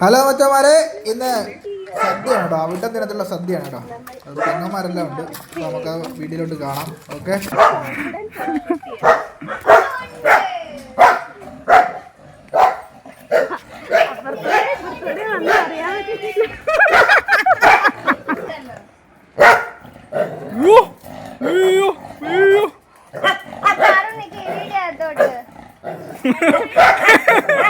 Hello മച്ചന്മാരെ ഇന്ന് സദ്യയാണ് കേട്ടോ അവിട്ടം ദിനത്തിലുള്ള സദ്യയാണ് കേട്ടോ അത് പെങ്ങന്മാരെല്ലാം ഉണ്ട്. നമുക്ക് ആ വീഡിയോയിലോട്ട് കാണാം. ഓക്കെ? Ha ha ഇതിന്റെ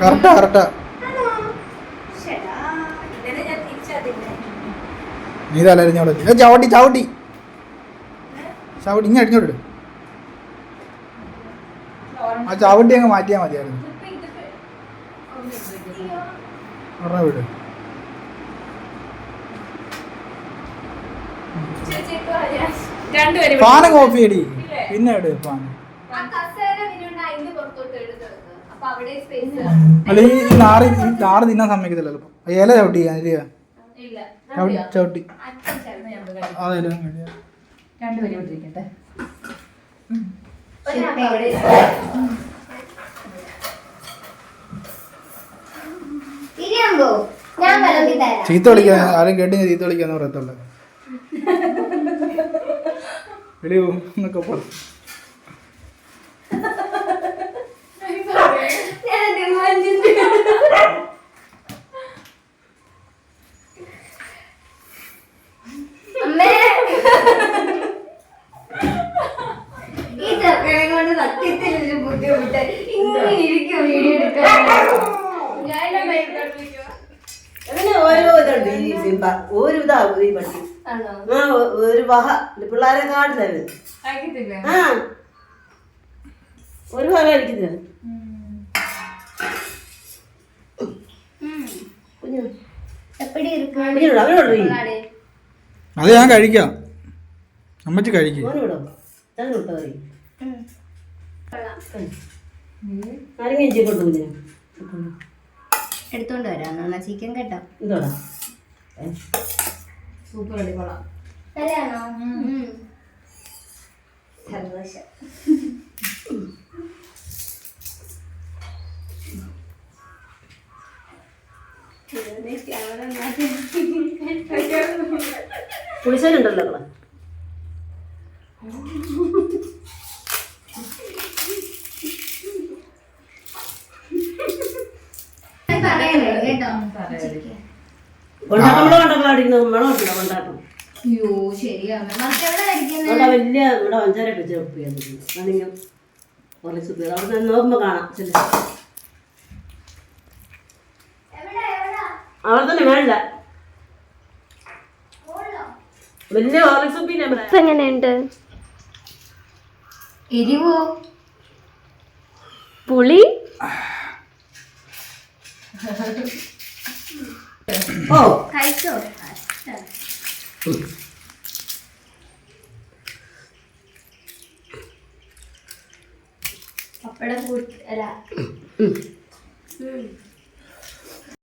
കറക്റ്റാ കറക്റ്റാ. നീ തലരിഞ്ഞോളൂ ചവിട്ടി ചവിട്ടി. ചവിട്ടി ഇങ്ങനെ അടിഞ്ഞോട്ട് ആ ചവിട്ടി അങ്ങ് മാറ്റിയാൽ മതിയായിരുന്നു. പറഞ്ഞ വിട്. ഫാന് കോപ്പി അടി പിന്നെ ഇട് ഫാൻ. ആ കസേര വിനുണ്ട് അതിന്റെ എടുത്ത് വെക്ക്. അവിടെ സ്പേസ് അല്ല ഈ നാറ് ഈ നാറ് തിന്നാൻ സമ്മതിക്കത്തില്ല ചിലപ്പോ ഇല ചവിട്ടി ചവിട്ടി ചവിട്ടി. അച്ഛൻ ചേർന്ന് അതെ രണ്ടുപേരും ഇട്ടിരിക്കട്ടെ തരാം. ചീത്ത വിളിക്കാൻ ആരും കേട്ടി ചീത്ത വിളിക്കാന്ന് പറയത്തുള്ളു. വെളിയോ എന്നൊക്കെ പറഞ്ഞു ഞാൻ തീരുമാനിച്ചിട്ട് അമ്മേ ഈ ചെറുക്കനെ കൊണ്ട് സത്യത്തിൽ ഒരു ബുദ്ധിമുട്ട് ഇങ്ങനെ ഇരിക്കും വീഡിയോ എടുക്കാൻ. ഓരോ ഇതുണ്ട് ഈ സിംബ ഒരു ഇതാ ഈ പട്ടി ആണോ? ആ ഒരു വഹ. പിള്ളേരെ? ആ. ഒരു വഹ അത് ഞാൻ കഴിക്കാം. അമ്മച്ചി കഴിക്കും. നാരങ്ങ ഇഞ്ചി എടുത്തോണ്ട് വരാം. എന്നാ ചിക്കൻ കേട്ടോ. ഇതോടാ. സൂപ്പർ അടിപൊളാം. സന്തോഷം. പുളിശ്ശേരുണ്ടല്ലോ നമ്മളെ അയ്യോ ശരിയാണ് വലിയ ഇവിടെ വഞ്ചാര വെച്ച് ഉപ്പിയാണ് കുറച്ച് പേര് അവിടെ നോക്കുമ്പോൾ കാണാം. ചെല്ല. അവിടെ തന്നെ വേണ്ട വലിയ ഹോർലിക്സ് ഉപ്പിനെ എങ്ങനെയുണ്ട്? എരിവോ? പുളി? ഓ. കഴിച്ചോ? പപ്പടം കൂട്ടി അല്ല.